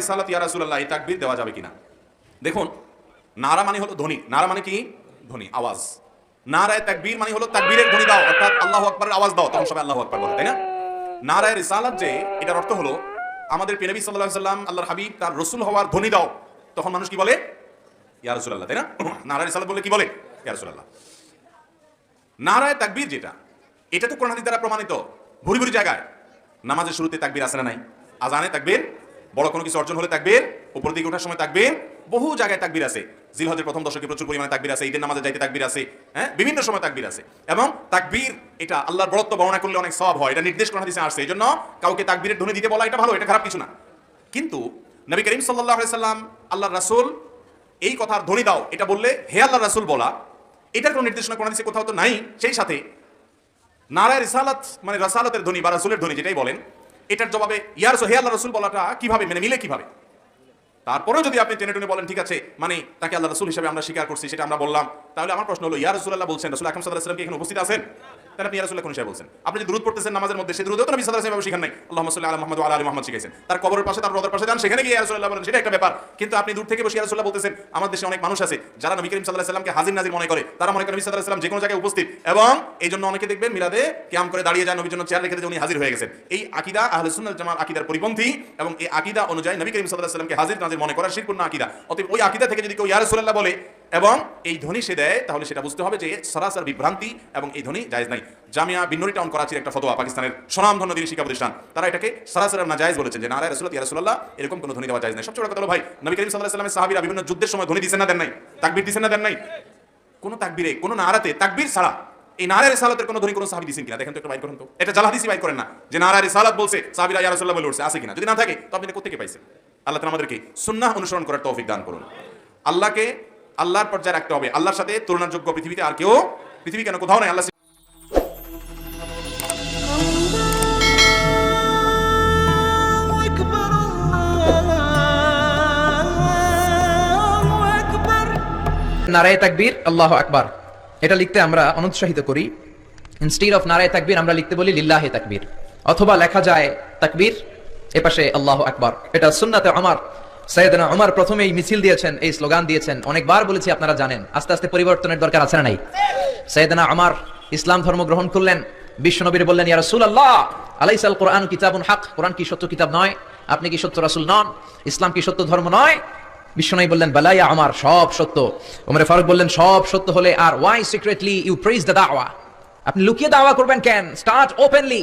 রিসালাত ইয়া রাসূলুল্লাহ দেওয়া যাবে কিনা? দেখুন, নারা মানে হলো নারা মানে কি? আওয়াজ। নারায় তাকবীর মানে হলো তাকবীরের দাও, অর্থাৎ আওয়াজ দাও, তখন সবাই বলে, তাই না? নারায় রিসালাত যে, এটার অর্থ হলো, আমাদের আলাইহি সাল্লাম, আল্লাহর হাবিব, তার রাসূল হওয়ার ধ্বনি দাও, তখন মানুষ কি বলে? তাই না? নারায় রিসালাত বলে কি বলে? নারায় তাকবীর যেটা, এটা তো কোরআন দ্বারা প্রমাণিত। ভুরি ভুরি জায়গায়। নামাজের শুরুতে তাকবীর আসে না নাই? আজানে তাকবীর বড় কোনো কিছু অর্জন হলে তাকবীর, উপর দিকে ওঠার সময় তাকবীর, বহু জায়গায় তাকবীর আছে। জিলহজের প্রথম দশকে প্রচুর পরিমাণে তাকবীর আছে, ঈদের নামাজে যাইতে তাকবীর আছে হ্যাঁ? বিভিন্ন সময় তাকবীর আছে। এবং তাকবীর, এটা আল্লাহর বড়ত্ব বর্ণনা করলে অনেক সব হয়, এটা নির্দেশ কোরআন হাদিসে আসছে। এই জন্য কাউকে তাকবীরের ধ্বনি দিতে বলা এটা ভালো, এটা খারাপ কিছু না। কিন্তু নবী করিম সাল্লাল্লাহু আলাইহি সাল্লাম আল্লাহর রাসূল, এই কথার ধ্বনি দাও, এটা বললে হে আল্লাহর রাসূল বলা, এটার কোনো নির্দেশনা কোরআন হাদিসে কোথাও তো নাই। সেই সাথে নারায় রিসালাত মানে রাসালাতের ধ্বনি বা রাসূলের ধ্বনি যেটাই বলেন এটার জবাবে, ইয়ার হে আল্লাহ রসুল বলাটা কীভাবে মানে মিলে কীভাবে? তারপরেও যদি আপনি টেনে টুনে বলেন, ঠিক আছে মানে তাকে আল্লাহ রসুল হিসাবে আমরা স্বীকার করছি, সেটা আমরা বললাম। তাহলে আমার প্রশ্ন হলো, ইয়া রাসূলুল্লাহ বলছেন, রাসূল আকরাম সাল্লাল্লাহু আলাইহি ওয়াসাল্লাম কি এখানে উপস্থিত আছেন? তাহলে আপনি ইয়া রাসূলুল্লাহ কোন বলছেন? আপনি যে দুরূদ পড়তেছেন নামাজের মধ্যে, সেই দুরূদও তো নবী সাল্লাল্লাহু আলাইহি ওয়াসাল্লাম শিখান নাই। আল্লাহুম্মা সাল্লি আলা মুহাম্মদ আলা মুহাম্মদ শিখাইছেন। তার কবরের পাশে, তার রোদের পাশে যান, সেখানে গিয়ে ইয়া রাসূলুল্লাহ বলেন, সেটা একটা ব্যাপার। কিন্তু আপনি দূর থেকে বসে ইয়া রাসূলুল্লাহ বলতেছেন আমাদের দেশে অনেক মানুষ আছে, যারা নবী করিম সাল্লাল্লাহু আলাইহি ওয়াসাল্লামকে হাজির নাজির মনে করে। তারা মনে করে নবী সাল্লাল্লাহু আলাইহি ওয়াসাল্লাম যে কোনো জায়গায় উপস্থিত। এবং এই জন্য অনেকে দেখবেন মিলাদে কিয়াম করে দাঁড়িয়ে যায়, নবীর জন্য চেয়ার রেখে উনি হাজির হয়ে গেছেন। এই আকীদা আহলে সুন্নাত জামাত আকীদার পরিপন্থী এবং এই আকীদা অনুযায়ী নবী করিম সাল্লাল্লাহু আলাইহি ওয়াসাল্লামকে হাজির নাজির মনে করা শিরকুন আকীদা। অতএব ওই আকীদা থেকে যদি কেউ ইয়া রাসূলুল্লাহ বলে এবং এই ধ্বনি সে দেয়, তাহলে সেটা বুঝতে হবে যে সরাসরি বিভ্রান্তি এবং এই ধ্বনি জায়েজ নাই। জামিয়া বিন্নরি টাউন করাচির একটা ফতোয়া পাকিস্তানের সুনামধন্য দিনী শিক্ষা প্রতিষ্ঠান। তারা এটাকে সরাসরি না জায়েজ বলেছেন যে নারায় রাসূলুল্লাহ ইয়া রাসূলুল্লাহ এরকম কোনো ধ্বনি দেওয়া জায়েজ নাই। সবচেয়ে বড় কথা হলো ভাই, নবী করিম সাল্লাল্লাহু আলাইহি ওয়াসাল্লামের সাহাবীরা বিভিন্ন যুদ্ধের সময় ধ্বনি দিছেন না, দেন নাই? তাকবির দিছেন না, দেন নাই? কোন তাকবীরে, কোন নারাতে তাকবির ছাড়া এই নারায় রিসালাতের কোনো ধ্বনি কোনো সাহাবী দিছেন কিনা? দেখেন তো একটা বাইর করেন তো। এটা জাল হাদিসই বাইর করেন না যে নারায় রিসালাত বলছে, সাহাবীরা ইয়া রাসূলুল্লাহ বলে উঠছে, আছে কিনা? যদি না থাকে, তো আপনি এটা কোত্থেকে পাইছেন? আল্লাহ তাআলা আমাদেরকে সুন্নাহ অনুসরণ করার তৌফিক দান করুন। আল্লাহকে আল্লাহর পর্যায়ে রাখতে হবে। আল্লাহর সাথে তুলনাযোগ্য পৃথিবীতে আর কেউ পৃথিবী কেন কোথাও নাই আল্লাহ নারায় তাকবীর আল্লাহ আকবার। এটা লিখতে আমরা অনুৎসাহিত করি। ইনস্টিড অফ নারায় তাকবীর আমরা লিখতে বলি লিল্লাহে তাকবীর। অথবা লেখা যায় তাকবীর এপাশে আল্লাহ আকবার। এটা সুন্নাতে আমার সৈয়দনা উমর প্রথমেই মিছিল দিয়েছেন, এই স্লোগান দিয়েছেন। অনেকবার বলেছি, আপনারা জানেন। আস্তে আস্তে পরিবর্তনের দরকার আছে না নাই? সৈয়দনা আমার ইসলাম ধর্ম গ্রহণ করলেন। বিশ্বনবীর বললেন, ইয়া রাসূলুল্লাহ আলাইসাল কোরআন কিতাবুন হক? কোরআন কি সত্য কিতাব নয়? আপনি কি সত্য রাসূল নন? ইসলাম কি সত্য ধর্ম নয়? বিশ্বনবী বললেন বালাইয়া আমার সব সত্য। ওমরে ফারুক বললেন, সব সত্য হলে আর why secretly you praise the দাওয়া আপনি লুকিয়ে দাওয়া করবেন কেন? স্টার্ট ওপেনলি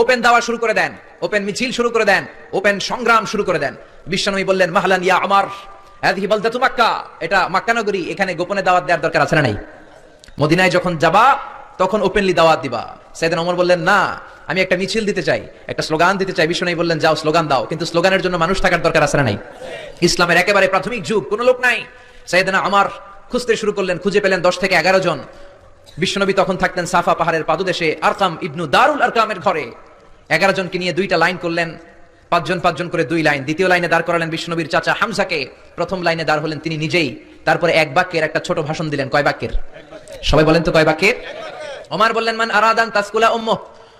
ওপেন দাওয়া শুরু করে দেন। ওপেন মিছিল শুরু করে দেন। ওপেন সংগ্রাম শুরু করে দেন। বিশ্বনবী বললেন, মাহলান ইয়া আমার হাদিহি বালদাতু মাক্কা। এটা মাক্কা নগরী, এখানে গোপনে দাওয়াত দেওয়ার দরকার আছে না নাই? মদিনায় যখন যাবা, তখন ওপেনলি দাওয়াত দিবা। সাইদান ওমর বললেন, না, আমি একটা মিছিল দিতে চাই, একটা স্লোগান দিতে চাই। বিশ্বনবী বললেন, যাও, স্লোগান দাও। কিন্তু স্লোগানের জন্য মানুষ থাকার দরকার আছে না নাই? ইসলামের একেবারে প্রাথমিক যুগ, কোনো লোক নাই। সাইদানা আমার খুঁজতে শুরু করলেন, খুঁজে পেলেন দশ থেকে এগারো জন। বিশ্বনবী তখন থাকতেন সাফা পাহাড়ের পাদদেশে আরকাম ইবনু দারুল আরকামের ঘরে। এগারো জনকে নিয়ে দুইটা লাইন করলেন পাঁচজন পাঁচজন করে দুই লাইন। দ্বিতীয় লাইনে দাঁড় করালেন বিশ্বনবীর চাচা হামজাকে। প্রথম লাইনে দাঁড় হলেন তিনি নিজেই। তারপরে এক বাক্যের একটা ছোট ভাষণ দিলেন। কয় বাক্যের? সবাই বলেন তো কয় বাক্যের? ওমর বললেন, মান আরাদান তাসকুলা উম্মু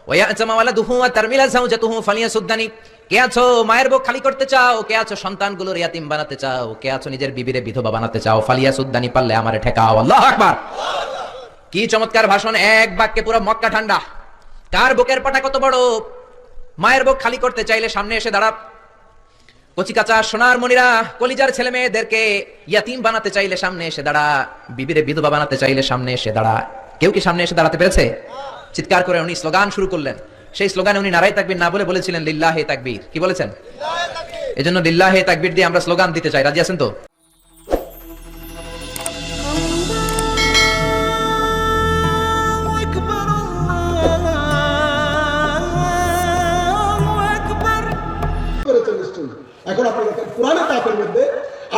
ওয়া জামা ওয়ালাদুহু ওয়া তারমিলা যাওজাতুহু ফালিয়াসুদ্দানি। কে আছো মায়ের বুক খালি করতে চাও? কে আছো সন্তানগুলোর ইয়াতিম বানাতে চাও? কে আছো নিজের বিবিরে বিধবা বানাতে চাও? ফালিয়াসুদ্দানি পারলে আমারে ঠেকাও। আল্লাহু আকবার! কি চমৎকার ভাষণ। এক বাক্যে পুরো মক্কা ঠান্ডা। কার বুকের পাটা কত বড়? মায়ের বুক খালি করতে চাইলে সামনে এসে দাঁড়া কচি কাঁচা সোনার মনিরা কলিজার ছেলে মেয়েদেরকে ইয়াতিম বানাতে চাইলে সামনে এসে দাঁড়া। বিবিরে বিধবা বানাতে চাইলে সামনে এসে দাঁড়া। কেউ কি সামনে এসে দাঁড়াতে পেরেছে? চিৎকার করে উনি স্লোগান শুরু করলেন। সেই স্লোগানে উনি নারাই তাকবীর না বলে বলেছিলেন লিল্লাহে তাকবীর। কি বলেছেন? এজন্য লিল্লাহে তাকবীর দিয়ে আমরা স্লোগান দিতে চাই। রাজি আছেন তো? এখন আপনি দেখেন কোরআনে পাকের মধ্যে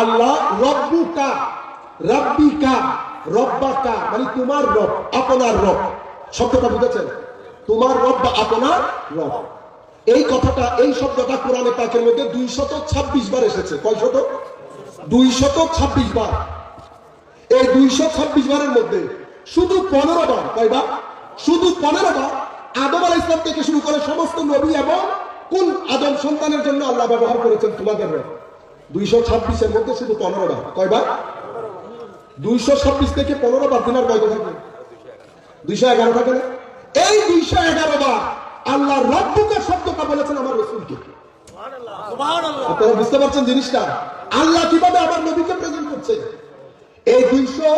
আল্লাহ রব্বু কা রব্বি কা রব্বিকা, রব্বাকা মানে তোমার রব, আপনার রব, শব্দটা বুঝেছেন? তোমার রব বা আপনার রব। এই কথাটা, এই শব্দটা কোরআনে পাকের মধ্যে দুইশত ছাব্বিশ বার এসেছে। কয় শত দুইশত ছাব্বিশ বার। এই দুইশো ছাব্বিশ বারের মধ্যে শুধু পনেরো বার, কয়বার? শুধু পনেরো বার আদম আল ইসলাম থেকে শুরু করে সমস্ত নবী এবং কোন আদম সন্তানের জন্য আল্লাহ ব্যবহার করেছেন তোমাদের? রব দুইশো ছাব্বিশের মধ্যে শুধু পনেরো বার কয়বার? দুইশো ছাব্বিশ থেকে পনেরো বার দিনার কয়টা থাকে দুইশো এগারো থাকে না এই দুইশো এগারো বার আল্লাহ রব্বুকা শব্দটা বলেছেন আমার রসুলকে। আপনারা বুঝতে পারছেন জিনিসটা? আল্লাহ কীভাবে আমার নবীকে প্রেজেন্ট করছে? এই দুইশো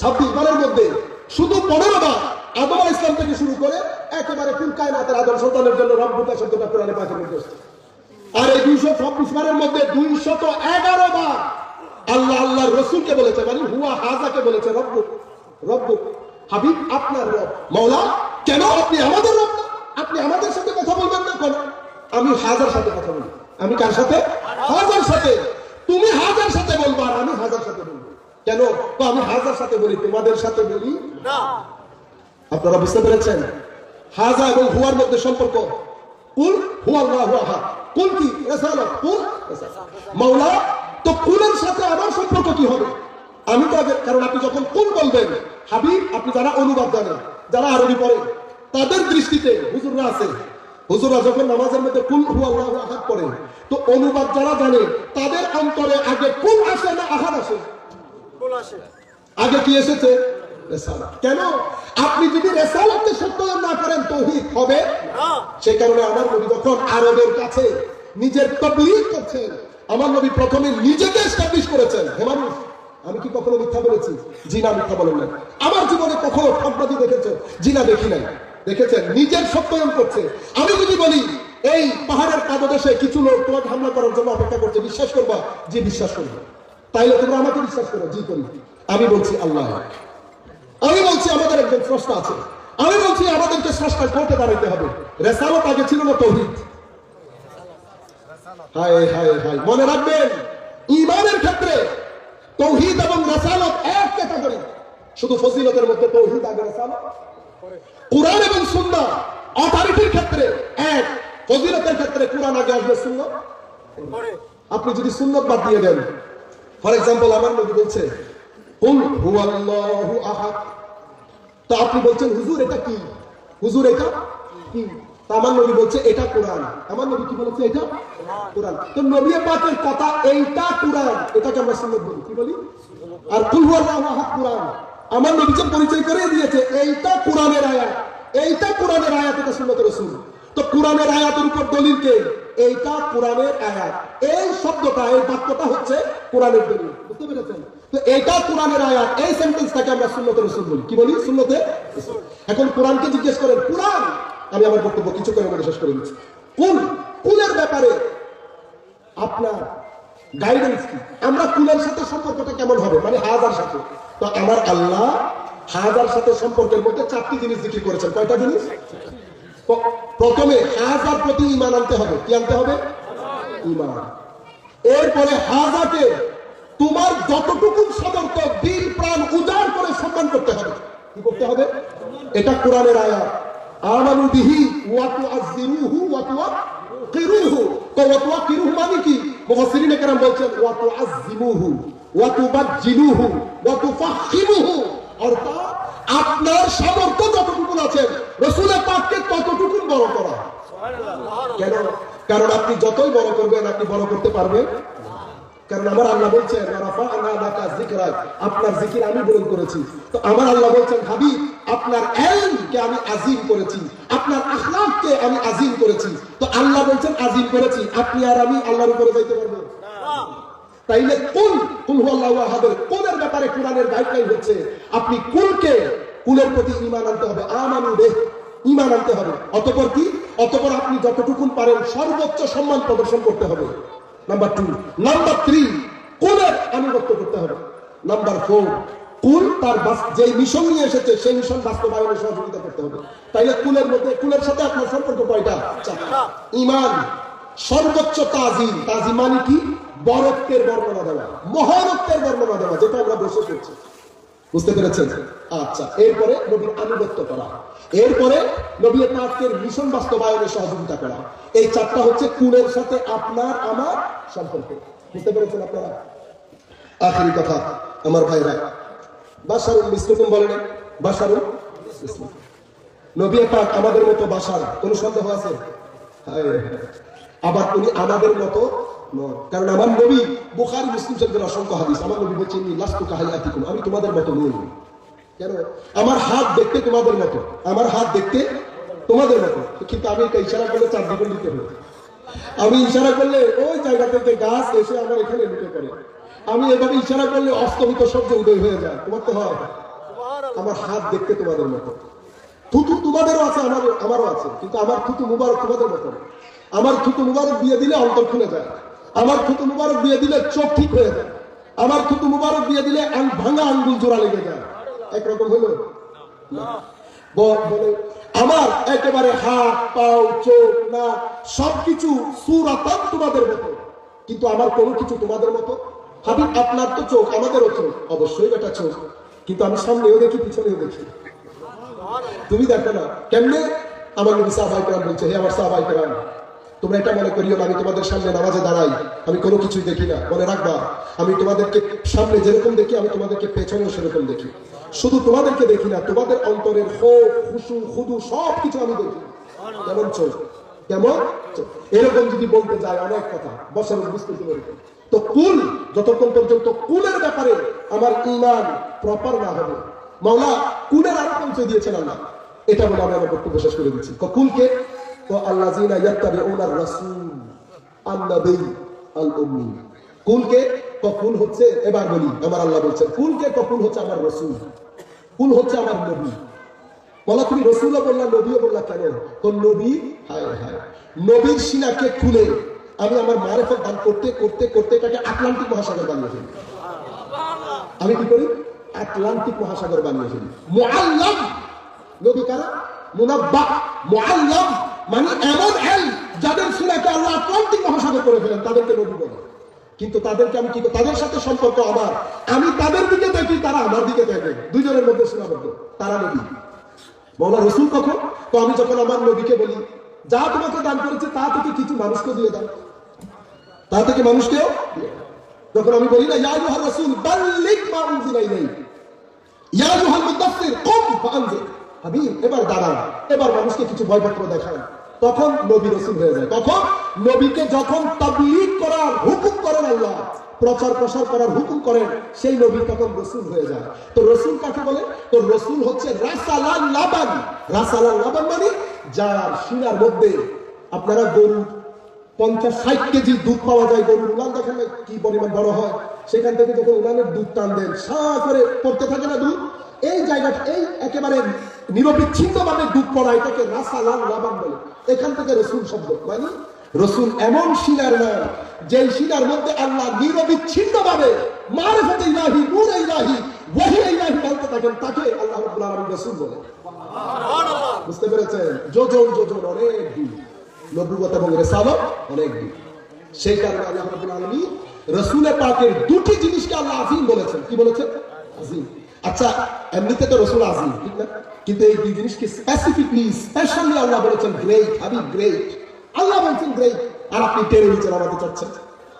ছাব্বিশ বারের মধ্যে শুধু পনেরো বার আদম ইসলাম থেকে শুরু করে একেবারে কুল কায়নাতের আদম সন্তানের জন্য রব্বুকা শব্দটা কোরআনে পাকের মধ্যে আর এই দুইশো ছাব্বিশ বারের মধ্যে দুইশত এগারো বার আল্লাহ আল্লাহর রসুলকে বলেছে মানে হুয়া হাজাকে বলেছে রব্বু রব্বু, হাবিব আপনার রব মৌলা কেন আপনি আমাদের রব আপনি আমাদের সাথে কথা বলবেন না কেন? আমি হাজার সাথে কথা বলি। আমি কার সাথে? হাজার সাথে। তুমি হাজার সাথে বলবা আর আমি হাজার সাথে বলব। কেন? তো আমি হাজার সাথে বলি, তোমাদের সাথে বলি আপনারা বুঝতে পেরেছেন? হাজা এবং হুয়ার মধ্যে সম্পর্ক। কুল হুয়া হুয়া কুল কি? রেসালত। কুল মাওলা তো কুলের সাথে আমার সম্পর্ক কি হবে? আমি তো আগে কারণ আপনি যখন কুল বলবেন হাবিব আপনি যারা অনুবাদ জানেন যারা আরবি পড়েন তাদের দৃষ্টিতে হুজুররা আছে। হুজুররা যখন নামাজের মধ্যে কুল হুয়া আল্লাহ আহাদ পড়েন তো অনুবাদ যারা জানে তাদের অন্তরে আগে কুল আসে না আহাদ আসে। আগে কি এসেছে? রেসালাত। কেন? আপনি যদি রেসালতকে সত্যায়ন না করেন তৌহিদ হবে। সেই কারণে আমার নবী যখন আরবের কাছে নিজের তবলিগ করছেন আমার নবী প্রথমে নিজেকে এস্টাবলিশ করেছেন। হে মানুষ আমি কি কখনো মিথ্যা বলেছি? জি না মিথ্যা বলেন না আমার জীবনে কখনো ঠকবাজি দেখেছ জি না দেখি নাই। দেখেছেন? নিজের সত্যায়ন করছে। আমি যদি বলি এই পাহাড়ের পাদদেশে কিছু লোক তোমাকে হামলা করার জন্য অপেক্ষা করছে বিশ্বাস করবা? জি বিশ্বাস করব তাইলে তোমরা আমাকে বিশ্বাস করো। জি করি। আমি বলছি আল্লাহ। আমি বলছি আমাদের একজন স্রষ্টা আছে। আমি বলছি আমাদেরকে স্রষ্টার কোর্টে দাঁড়াইতে হবে। রেসালত আগে ছিল না তৌহিদ। হায় হায় হায়। মনে রাখবেন, ইমানের ক্ষেত্রে তৌহিদ এবং রেসালত এক ক্যাটাগরি শুধু ফজিলতের মধ্যে তৌহিদ আগে কোরআন এবং সুন্নাহ অথরিটির ক্ষেত্রে এক, ফজিলতের ক্ষেত্রে কোরআন আগে আসবে সুন্নাহ। আপনি যদি সুন্নত বাদ দিয়ে দেন ফর এক্সাম্পল আমার নবী বলছে আপনি বলছেন, হুজুর, এটা কি? হুজুর, এটা কি? আমার নবী বলছে, এটা কোরআন। আমার নবী কি বলেছে, এটা কোরআন। তো নবী পাকের কথা, এইটা কোরআন। এটাকে আমরা সুন্নত বলি। কি বলি? আর কুল হুয়াল্লাহু আহাদ কোরআন। আমার নবী যে পরিচয় করে দিয়েছে, এইটা কোরআনের আয়াত। এইটা কোরআনের আয়াত, এটা সুন্নতের রাসূল। তো কোরআনের আয়াতের উপর দলিল কে? এইটা কোরআনের আয়াত। এই শব্দটা, এই বাক্যটা হচ্ছে কোরআনের দলিল। বুঝতে পেরেছেন? তো এটা কোরআনের আয়াত, এই সেন্টেন্সটাকে আমরা সুন্নতে রসুল বলি। কি বলি? সুন্নতে এখন কোরআনকে জিজ্ঞেস করেন, কোরআন? আমি আমার বক্তব্য কিছু করে মনে শেষ করে দিচ্ছি। কুল, কুলের ব্যাপারে আপনার গাইডেন্স কি? আমরা কুলের সাথে সম্পর্কটা কেমন হবে? মানে হাজার সাথে। তো আমার আল্লাহ হাজার সাথে সম্পর্কের মধ্যে চারটি জিনিস জিজ্ঞেস করেছেন। কয়টা জিনিস? প্রথমে হাজার প্রতি ইমান আনতে হবে। কি আনতে হবে? ইমান এরপরে হাজাকে তোমার যতটুকু সামর্থ্য দিল, প্রাণ উজাড় করে সম্মান করতে হবে। কি করতে হবে? এটা কোরআনের তুআকিরুহু মানে আপনার সামর্থ্য আছে বড় করা। কেন? কারণ আপনি যতই বড় করবেন, আপনি বড় করতে পারবেন। কারণ আমার আল্লাহ বলছেন আপনার জিকির আমি গ্রহণ করেছি। তো আমার আল্লাহ বলছেন আপনার আমি আজিম করেছি। আপনার আমি আজিম করেছি। তো আল্লাহ বলছেন, আজিম করেছি। আপনি আর আমি আল্লাহর উপরে যাইতে পারব? তাইলে কুল কুল আহাদের, কুলের ব্যাপারে কোরআনের হচ্ছে, আপনি কুলকে, কুলের প্রতি ঈমান আনতে হবে। আমানু দেহ ঈমান আনতে হবে। অতঃপর কি? অতপর আপনি যতটুকুন পারেন সর্বোচ্চ সম্মান প্রদর্শন করতে হবে। নাম্বার টু নাম্বার থ্রি কুলের আনুগত্য করতে হবে? নাম্বার ফোর কুল তার মিশন নিয়ে এসেছে, সেই মিশন বাস্তবায়নে সহযোগিতা করতে হবে। তাইলে কুলের মধ্যে, কুলের সাথে আপনার সম্পর্ক কয়টা? ইমান, সর্বোচ্চ তাজিম। তাজিম মানে কি? বরত্বের বর্ণনা দেওয়া মহানত্বের বর্ণনা দেওয়া, যেটা আমরা বসে করছি। বুঝতে পেরেছেন? আচ্ছা এরপরে নবীর আনুগত্য করা। এরপরে নবীর পাকের মিশন বাস্তবায়নে সহযোগিতা করা। এই চারটা হচ্ছে কুলের সাথে আপনার, আমার সম্পর্ক। বুঝতে পেরেছেন আপনারা? আখেরি কথা, আমার ভাইরা। বাসারুল মিসলুকুম বলেন বাসারুল মিসলুকুম। নবী পাক আমাদের মতো বাসার কোন সন্দেহ আছে। আবার উনি আমাদের মতো কারণ আমার নবী বুখারী মুসলিম শরীফের অসংখ্য হাদিস। আমার নবী বলছেন "ইন্নী লাস্তু আমি তোমাদের মতো নই। আমার হাত দেখতে তোমাদের মতো। আমার হাত দেখতে তোমাদের মতো। কিন্তু আমি একটা ইশারা করলে চার দিকে দিতে হবে আমি ইশারা করলে ওই জায়গা থেকে গাছ এসে আমার এখানে ঢুকে পড়ে। আমি এভাবে ইশারা করলে অস্তমিত সূর্য উদয় হয়ে যায়। তোমার তো হয়। আমার হাত দেখতে তোমাদের মতো। থুতু তোমাদেরও আছে আমার আমারও আছে। কিন্তু আমার থুতু মুবারক তোমাদের মতো। আমার থুতু মুবারক দিয়ে দিলে অন্তর খুলে যায়। আমার থুতু মুবারক দিয়ে দিলে চোখ ঠিক হয়ে যায়। আমার থুতু মুবারক দিয়ে দিলে ভাঙা আঙ্গুল জোড়া লেগে যায়। একরকম হলো? আমার একেবারে হাত, পাও, চোখ না সবকিছু সুরাতান তোমাদের মতো। কিন্তু আমার কোনো কিছু তোমাদের মতো? হাবিব, আপনার তো চোখ আমাদেরও চোখ। অবশ্যই এটা চোখ। কিন্তু আমি সামনেও দেখি, পিছনেও দেখি। তুমি দেখো না। কেমনে? আমার নবী সাহাবাই কেরাম বলছে, হে আমার সাহাবাই কেরাম, তোমরা এটা মনে করিও না, আমি তোমাদের সামনে নামাজে দাঁড়াই। আমি কোনো কিছুই দেখি না। মনে রাখবা, আমি তোমাদেরকে সামনে যেরকম দেখি, আমি তোমাদেরকে পেছনেও সেরকম দেখি। শুধু তোমাদেরকে দেখি না, তোমাদের অন্তরের হোক খুশু, খুদু সব কিছু আমি দেখি। কেমন চোখ কেমন এরকম যদি বলতে যায় অনেক কথা বছর বুঝতে পারবে তো কুল, যতক্ষণ পর্যন্ত কুলের ব্যাপারে আমার ইমান প্রপার না হবে, মাওলা, কুলের আরও পরিচয় দিয়েছেন আল্লাহ। এটা বলে আমি আমার বক্তব্য শেষ করে দিচ্ছি। কুলকে, তো আল্লাহ জিনা ইয়াত্তাবি ওনার আন্নাবী আল কুলকে কুল হচ্ছে, এবার বলি আমার আল্লাহ বলছেন, কুলকে কুল হচ্ছে আমার রাসূল, কুল হচ্ছে আমার নবী। বলা তুমি রসুলও বললা, নবীও বললা কেন? তো নবী, হায় হায়, নবীর সিনাকে খুলে আমি আমার মারেফত দান করতে করতে করতে এটাকে আটলান্টিক মহাসাগর বানিয়ে ফেলি। আমি কি করি? আটলান্টিক মহাসাগর বানিয়ে ফেলি। মুআল্লাম, নবী কারা? মুনাব্বা। মুআল্লাম মানে এমন এল যাদের সিনাকে আল্লাহ আটলান্টিক মহাসাগর করে ফেলেন, তাদেরকে নবী বলে। কিন্তু তাদেরকে আমি কি তাদের সাথে সম্পর্ক আমার। আমি তাদের দিকে দেখি তারা আমার দিকে দেখে দুজনের মধ্যে সীমাবদ্ধ। তারা নবী। মৌলা রসুল কখন? তো আমি যখন আমার নবীকে বলি, যা তোমাকে দান করেছে, তা থেকে কিছু মানুষকে দিয়ে দাও। তা থেকে মানুষকেও যখন আমি বলি না ইউহার রাসূল, বাল্লিগ মা উনজিলা ইলাইক ইউহাল মুদাফফির কুম ফাআনজির হাবিব, এবার দাঁড়ান এবার মানুষকে কিছু ভয়পত্র দেখান তখন নবী রসুল হয়ে যায়। তখন নবীকে যখন তাবলীগ করার হুকুম করেন আল্লাহ, প্রচার প্রসার করার হুকুম করেন, সেই নবী তখন রসুল হয়ে যায়। তো রসুল কাকে বলে? তো রসুল হচ্ছে রাসালাল লাবান। রাসালাল লাবান মানে যার শিরার মধ্যে আপনারা গরু পঞ্চাশ ষাট কেজি দুধ পাওয়া যায়, গরুর উলান দেখেন কি পরিমাণ বড় হয়। সেখান থেকে যখন উলানের দুধ টান দেন, সা করে পড়তে থাকে না দুধ। এই জায়গাটা, এই একেবারে নিরবিচ্ছিন্ন ভাবে দুধ পড়া এটাকে রাসালাল লাবান বলে। এখান থেকে রসুল শব্দ মানে রসুল এমন শিলার নাম যেই শিলার মধ্যে আল্লাহ নিরবিচ্ছিন্ন ভাবে মারফতে ইলাহি নূর ইলাহি ওয়াহি ইলাহি বলতে থাকেন তাকে আল্লাহ রাব্বুল আলামিন রসুল বলে। বুঝতে পেরেছেন? যোজন যোজন অনেক দূর নবুয়ত এবং রেসালত অনেক দূর সেই কারণে আল্লাহ রাব্বুল আলামিন রসুল পাকের দুটি জিনিসকে আল্লাহ আজিম বলেছেন। কি বলেছেন? আজিম। আচ্ছা এমনিতে তো রসুল আজিম ঠিক না? কিন্তু এই দুই জিনিসকে স্পেসিফিকলি স্পেশালি আল্লাহ বলেছেন গ্রেট হাবিব গ্রেট আল্লাহ বলছেন গ্রেট আর আপনি টেনে নিচে নামাতে চাচ্ছেন।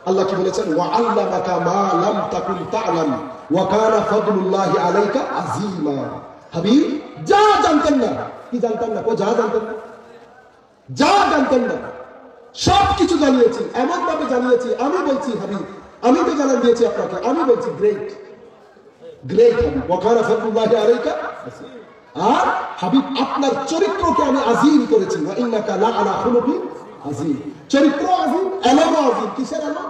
আল্লাহ কি বলেছেন? ওয়া আল্লামাকা মা লাম তা'লাম, ওয়া কানা আলাইকা আযীমা। হাবিব, যা জানতেন না, কি জানতেন না? ও যা জানতেন না? যা জানতেন না? সব কিছু জানিয়েছি এমন ভাবে জানিয়েছি, আমি বলছি হাবিব, আমি তো জানান দিয়েছি আপনাকে, আমি বলছি গ্রেট গ্রেট হাবিব ওয়াকানা ফাদলুল্লাহি আলাইকা আর হাবিব, আপনার চরিত্রকে আমি আজিম করেছি। ইন্নাকা লা আলা খুলুকিন আজিম চরিত্র আজিম, এলামও আজিম। কিসের এলাম?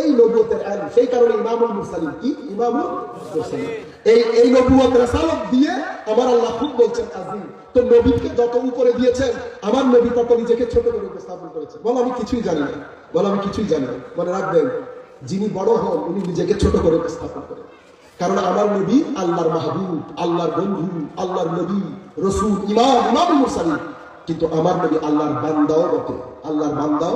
এই নবুয়তের এলাম সেই কারণে ইমামুল মুরসালিন কি? ইমামুল মুরসালিন। এই এই নবুয়ত রাসালত দিয়ে আমার আল্লাহ খুব বলছেন, আজিম তো নবীকে যত উপরে দিয়েছেন, আমার নবী তত নিজেকে ছোট করে উপস্থাপন করেছে বল, আমি কিছুই জানি না। বল, আমি কিছুই জানি না। মনে রাখবেন, যিনি বড় হন, উনি নিজেকে ছোট করে উপস্থাপন করেন। কারণ আমার নবী আল্লাহর মাহবুব আল্লাহর বন্ধু আল্লাহর নবী রসুল ইমাম ইমাম কিন্তু আমার নবী আল্লাহর বান্দাও বটে আল্লাহর বান্দাও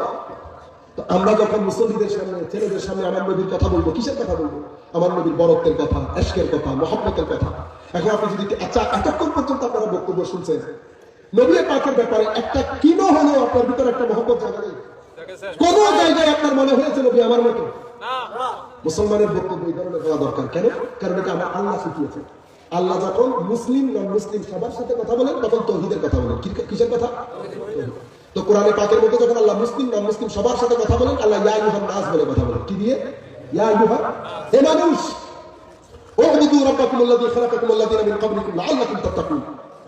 তো আমরা যখন মুসল্লিদের সামনে ছেলেদের সামনে আমার নবীর কথা বলব কিসের কথা বলব? আমার নবীর বরত্বের কথা এশকের কথা মহব্বতের কথা। এখন আপনি যদি আচ্ছা এতক্ষণ পর্যন্ত আপনারা বক্তব্য শুনছেন নবী পাকের ব্যাপারে একটা কিনো হলেও আপনার ভিতরে একটা মহব্বত জায়গা নেই কোন জায়গায় আপনার মনে হয়েছে নবী আমার মতো? মুসলমানের বক্তব্য এই ধরনের হওয়া দরকার। কেন? কারণ এটা আমার আল্লাহ শিখিয়েছে। আল্লাহ যখন মুসলিম নন মুসলিম সবার সাথে কথা বলেন, তখন তৌহিদের কথা বলেন। কিসের কথা? তো কোরআনে পাকের মধ্যে যখন আল্লাহ মুসলিম না মুসলিম সবার সাথে কথা বলেন, আল্লাহ ইয়া ইউহান নাস বলে কথা বলেন। কি দিয়ে? ইয়া ইউহান হে মানুষ! ওয়াবুদু রাব্বাকুম আল্লাযী খালাকাকুম আল্লাযীনা মিন ক্বাবলিকুম লাআল্লাকুম তাত্তাকুন।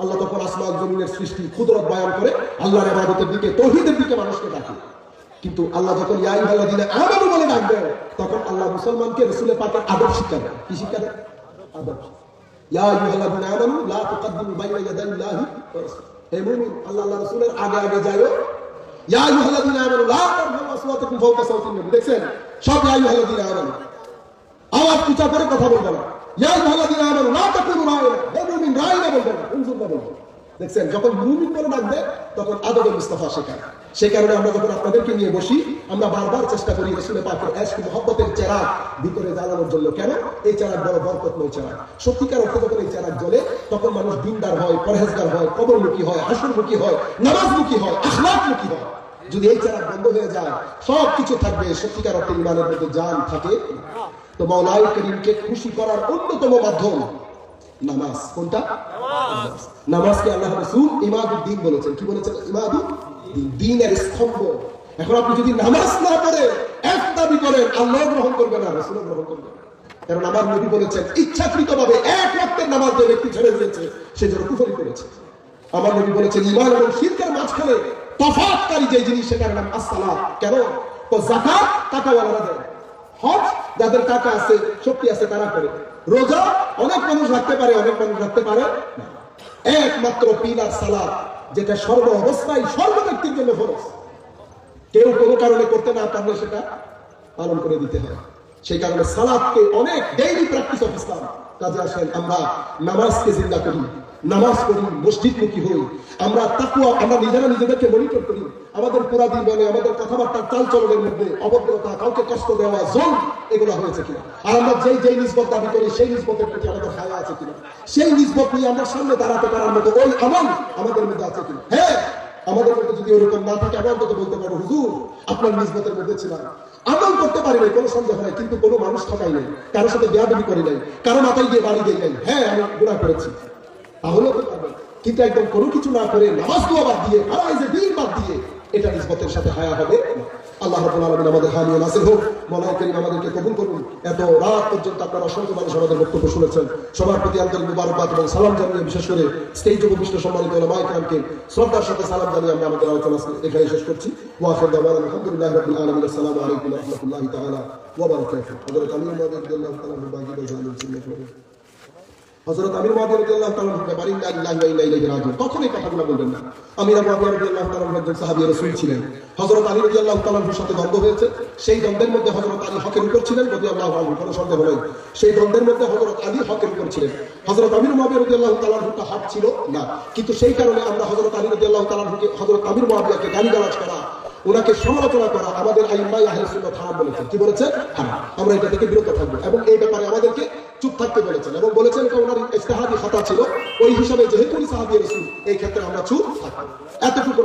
আল্লাহ তখন আসমান, জমিনের সৃষ্টি, কুদরত বয়ান করে, আল্লাহর ইবাদতের দিকে, তৌহিদের দিকে মানুষকে ডাকে কিন্তু আল্লাহ যখন ইয়াই ইয়া আইয়ুহাল্লাযীনা আমানু বলে ডাক দেয়, তখন আল্লাহ মুসলমানকে রাসূলের পাকের আদব শিক্ষা দেয়। কি শিক্ষা দেয়? আদব আল্লাহ আল্লাহ কথা বলবে না। বলবে না দেখছেন, যখন মুমিন বলে ডাকবে, তখন আদবে মুস্তাফা শেখায় সেই কারণে আমরা যখন আপনাদেরকে নিয়ে বসি, আমরা বারবার চেষ্টা করি রসুলের পাকের এশক মহব্বতের চেরাগ ভিতরে জ্বালানোর জন্য। কেন? এই চেরাগ বড় বরকতময় চেরাগ। সত্যিকার অর্থে যখন এই চেরাগ জ্বলে, তখন মানুষ দিনদার হয়, পরহেজগার হয়, কবরমুখী হয়, হাসরমুখী হয়, নামাজমুখী হয় আখলাকমুখী হয়। যদি এই চেরাগ বন্ধ হয়ে যায়, সব কিছু থাকবে, সত্যিকার অর্থে ইমানের মধ্যে জান থাকে। তো মৌলাই করিমকে খুশি করার অন্যতম মাধ্যম নামাজ। কোনটা? নামাজকে আল্লাহ রসুল ইমাদুদ্দিন বলেছেন। কি বলেছেন? ইমাদুদ্দিন। দিনের স্তম্ভ। এখন আপনি যদি নামাজ না পড়ে এক দাবি করেন, আল্লাহ গ্রহণ করবে না রসুল গ্রহণ করবে কারণ আমার নবী বলেছেন ইচ্ছাকৃত ভাবে এক ওয়াক্তের নামাজ যে ব্যক্তি ছেড়ে দিয়েছে, সে যেন কুফরি করেছে। আমার নবী বলেছেন ইমান এবং শিরকের মাঝখানে তফাৎকারী যে জিনিস, সেটার নাম কেন? তো জাকাত টাকাওয়ালারা দেয়। হজ, যাদের টাকা আছে, শক্তি আছে, তারা করে। রোজা অনেক মানুষ রাখতে পারে, অনেক মানুষ রাখতে পারে একমাত্র পিলার সালাদ যেটা সর্ব অবস্থায় সর্ব ব্যক্তির জন্য ফরজ। কেউ কোনো কারণে করতে না পারলে সেটা পালন করে দিতে হয়। সেই কারণে সালাদকে অনেক ডেইলি প্র্যাকটিস অফ ইসলাম কাজে আসেন। আমরা নামাজকে জিন্দা করি। নামাজ পড়ি মসজিদমুখী হই। আমরা তাকুয়া আমরা নিজেরা নিজেদেরকে মনিটর করি। আমাদের পুরা দিন বলে, আমাদের কথাবার্তার চাল চলনের মধ্যে অভদ্রতা, কাউকে কষ্ট দেওয়া জল এগুলো হয়েছে কিনা? আর আমরা যেই যেই নিসবত দাবি করি, সেই নিসবতের প্রতি আমাদের হায়া আছে কিনা? সেই নিসবত নিয়ে আমরা সামনে দাঁড়াতে পারার মতো ওই আমল আমাদের মধ্যে আছে কিনা? হ্যাঁ আমাদের মধ্যে যদি ওরকম না থাকে, আমি অন্তত বলতে পারব, হুজুর, আপনার নিজবতের মধ্যে ছিলাম আমল করতে পারি নাই, কোনো সন্দেহ নাই, কিন্তু কোনো মানুষ ঠকাই নাই, কারোর সাথে বেয়াদবি করি নাই, কারও মাথায় গিয়ে বাড়ি দিয়ে নাই। হ্যাঁ আমি গুণা করেছি। তাহলে তো পারবেন কিন্তু একদম কোনো কিছু না করে নামাজ দোয়া বাদ দিয়ে আড়াইজে দিন বাদ দিয়ে, এটা নিজবতের সাথে হায়া হবে আল্লাহ রাব্বুল আলামিন আমাদের হানিয়ে নাসির হোক মৌলাই করিম আমাদেরকে কবুল করুন। এত রাত পর্যন্ত আপনারা অসংখ্য মানুষ আমাদের বক্তব্য শুনেছেন। সবার প্রতি আন্তরিক মুবারকবাদ এবং সালাম জানিয়ে বিশেষ করে স্টেজ উপবিষ্ট সম্মানিত ওলামায়ে কেরামকে শ্রদ্ধার সাথে সালাম জানিয়ে আমরা আমাদের আলোচনা এখানে শেষ করছি। দাওয়ানা আলহামদুলিল্লাহ রাব্বিল আলামিন। আসসালামু আলাইকুম রাহমাতুল্লাহি তাআলা ওয়া বারাকাতুহু। হযরত আলী রাদিয়াল্লাহু তাআলা আনহু বাকি হযরত আমির ইন্না লিল্লাহি ওয়া ইন্না ইলাইহি রাজিউন। কখনোই কথাগুলো বলবেন না। আমির তাআলা আনহু একজন সাহাবী রাসূল ছিলেন। হযরত আলী রাদিয়াল্লাহু তাআলা আনহুর সাথে দ্বন্দ্ব হয়েছে। সেই দ্বন্দ্বের মধ্যে হযরত আলী হকের উপর ছিলেন রাদিয়াল্লাহু আনহু, কোনো সন্দেহ নেই। সেই দ্বন্দ্বের মধ্যে হযরত আলী হকের উপর ছিলেন। হযরত আমির মুয়াবিয়া রাদিয়াল্লাহু তাআলা আনহুটা হক ছিল না। কিন্তু সেই কারণে আমরা হযরত আলী রাদিয়াল্লাহু তাআলা আনহুকে, হযরত আমির মুয়াবিয়াকে গালিগালাজ করা ওনাকে সমালোচনা করা আমাদের আইম্মাই আহলে সুন্নাত হারাম বলেছেন। কি বলেছেন? হারাম। আমরা এটা থেকে বিরত থাকব। এবং এই ব্যাপারে আমাদেরকে চুপ থাকতে বলেছেন। এবং বলেছেন ওনার ইস্তেহাদি খাতা ছিল, ওই হিসাবে যেহেতু এই ক্ষেত্রে আমরা চুপ থাকব। এতটুকু